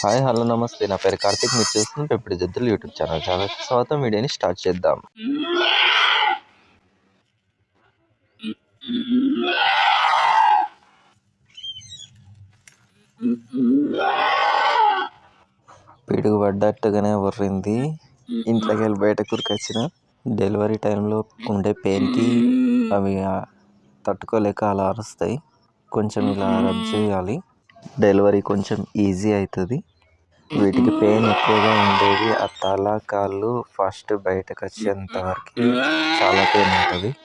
Hi hello నమస్తే. నా పేరు కార్తిక్. మీరు చూస్తున్న పెప్పుడు జద్దులు యూట్యూబ్ ఛానల్. చాలా స్వాతం వీడియోని స్టార్ట్ చేద్దాం. పిడుగు పడ్డట్టుగానే వర్రింది. ఇంట్లోకి వెళ్ళి బయట వచ్చిన డెలివరీ టైంలో ఉండే పెయిన్కి అవి తట్టుకోలేక అలా అరుస్తాయి. కొంచెం ఇలా రబ్ చేయాలి. డెలివరీ కొంచెం ఈజీ అవుతుంది వీటికి పెయిన్ ఎక్కువగా ఉండేది. ఆ తల కాళ్ళు ఫస్ట్ బయటకు వచ్చేంత వరకు చాలా పెయిన్ ఉంటుంది.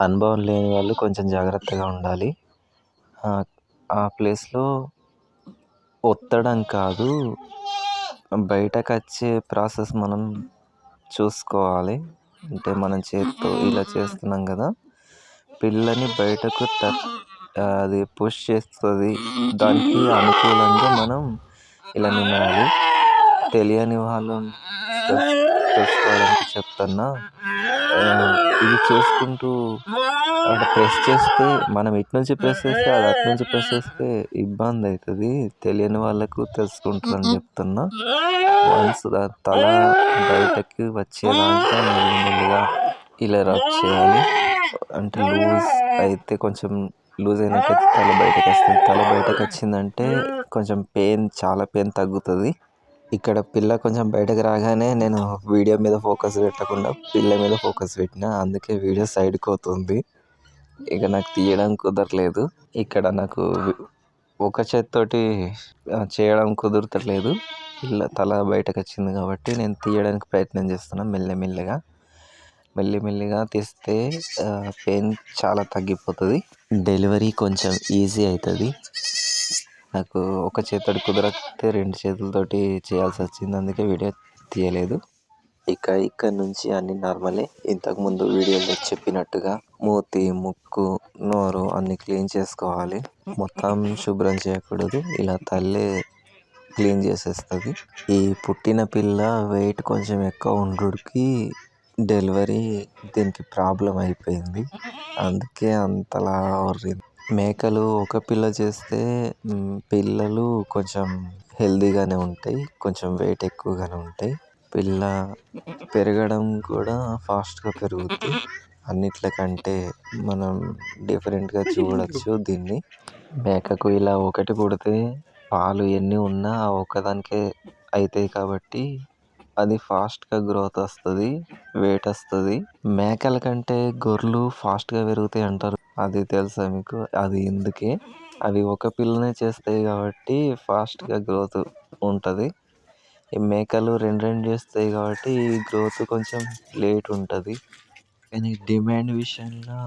అనుభవం లేని వాళ్ళు కొంచెం జాగ్రత్తగా ఉండాలి. ఆ- ప్లేస్లో ఒత్తడం కాదు. బయటకు వచ్చే ప్రాసెస్ మనం చూసుకోవాలి. అంటే మనం చేత్తో ఇలా చేస్తున్నాం కదా. పిల్లని బయటకు త అది పుష్ చేస్తుంది. దానికి అనుకూలంగా మనం ఇలా నిమ్మాలి తెలియని వాళ్ళు తెలుసుకోవడానికి చెప్తున్నా. ఇది చేసుకుంటూ అంటే ప్రెస్ చేస్తే మనం ఇటు నుంచి ప్రెస్ చేస్తే అది అటు నుంచి ప్రెస్ చేస్తే ఇబ్బంది అవుతుంది తెలియని వాళ్ళకు తెలుసుకుంటారని చెప్తున్నా. వన్స్ తల బయటకి వచ్చేదాకా మెల్లిమెల్లిగా ఇలా రబ్ చేయాలి. అంటే లూజ్ అయితే కొంచెం లూజ్ అయినట్టయితే తల బయటకు వస్తుంది. తల బయటకు వచ్చిందంటే కొంచెం పెయిన్ చాలా పెయిన్ తగ్గుతుంది. ఇక్కడ పిల్ల కొంచెం బయటకు రాగానే నేను వీడియో మీద ఫోకస్ పెట్టకుండా పిల్ల మీద ఫోకస్ పెట్టిన. అందుకే వీడియో సైడ్కి అవుతుంది ఇక నాకు తీయడం కుదరలేదు. ఇక్కడ నాకు ఒక చేత్తోటి చేయడం కుదరట్లేదు. పిల్ల తల బయటకు వచ్చింది కాబట్టి నేను తీయడానికి ప్రయత్నం చేస్తున్నాను మెల్లమెల్లగా. మెల్లిమెల్లిగా తీస్తే పెయిన్ చాలా తగ్గిపోతుంది. డెలివరీ కొంచెం ఈజీ అవుతుంది నాకు ఒక చేతోటి కుదరకపోతే రెండు చేతులతోటి చేయాల్సి వచ్చింది. అందుకే వీడియో తీయలేదు. ఇక ఇక్కడ నుంచి అన్ని నార్మలే. ఇంతకుముందు వీడియోలో చెప్పినట్టుగా మూతి ముక్కు నోరు అన్ని క్లీన్ చేసుకోవాలి. మొత్తం శుభ్రం చేయకూడదు. ఇలా తల్లి క్లీన్ చేసేస్తుంది. ఈ పుట్టిన పిల్ల వెయిట్ కొంచెం ఎక్కువ ఉండుడికి డెలివరీ దీనికి ప్రాబ్లం అయిపోయింది. అందుకే అంతలా వర్రింది మేకలు ఒక పిల్ల చేస్తే పిల్లలు కొంచెం హెల్దీగానే ఉంటాయి కొంచెం వెయిట్ ఎక్కువగానే ఉంటాయి. పిల్ల పెరగడం కూడా ఫాస్ట్గా పెరుగుద్ది. అన్నిట్లకంటే మనం డిఫరెంట్గా చూడొచ్చు దీన్ని. మేకకు ఇలా ఒకటి పుడితే పాలు ఎన్ని ఉన్నా ఆ ఒక్కదానికే అవుతాయి కాబట్టి అది ఫాస్ట్గా గ్రోత్ వస్తుంది వెయిట్ వస్తుంది. మేకల కంటే గొర్రెలు ఫాస్ట్గా పెరుగుతాయి అంటారు. అది తెలుసా మీకు? అది ఎందుకే అవి ఒక పిల్లనే చేస్తాయి కాబట్టి ఫాస్ట్గా గ్రోత్ ఉంటుంది. ఈ మేకలు రెండు రెండు చేస్తాయి కాబట్టి గ్రోత్ కొంచెం లేట్ ఉంటుంది. కానీ డిమాండ్ విషయంలో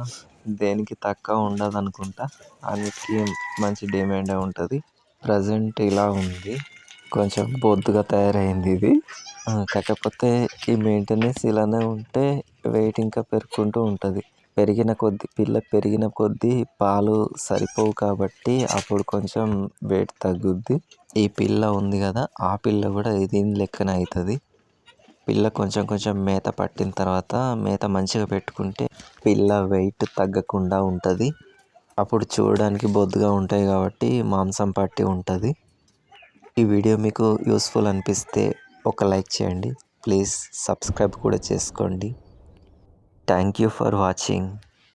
దేనికి తక్కువ ఉండదు అనుకుంటా అన్నిటికీ మంచి డిమాండే ఉంటుంది. ప్రజెంట్ ఇలా ఉంది. కొంచెం బొద్దుగా తయారైంది ఇది. కాకపోతే ఈ మెయింటెనెన్స్ ఇలానే ఉంటే వెయిట్ ఇంకా పెరుగుకుంటూ ఉంటుంది. పెరిగిన కొద్దీ పిల్ల పెరిగిన కొద్దీ పాలు సరిపోవు కాబట్టి అప్పుడు కొంచెం వెయిట్ తగ్గుద్ది. ఈ పిల్ల ఉంది కదా ఆ పిల్ల కూడా దీని లెక్కన అవుతుంది పిల్ల కొంచెం కొంచెం మేత పట్టిన తర్వాత మేత మంచిగా పెట్టుకుంటే పిల్ల వెయిట్ తగ్గకుండా ఉంటుంది. అప్పుడు చూడడానికి బొద్దుగా ఉంటాయి కాబట్టి మాంసం పట్టి ఉంటుంది. ఈ వీడియో మీకు యూస్ఫుల్ అనిపిస్తే ఒక లైక్ చేయండి. ప్లీజ్ సబ్స్క్రైబ్ కూడా చేసుకోండి. Thank you for watching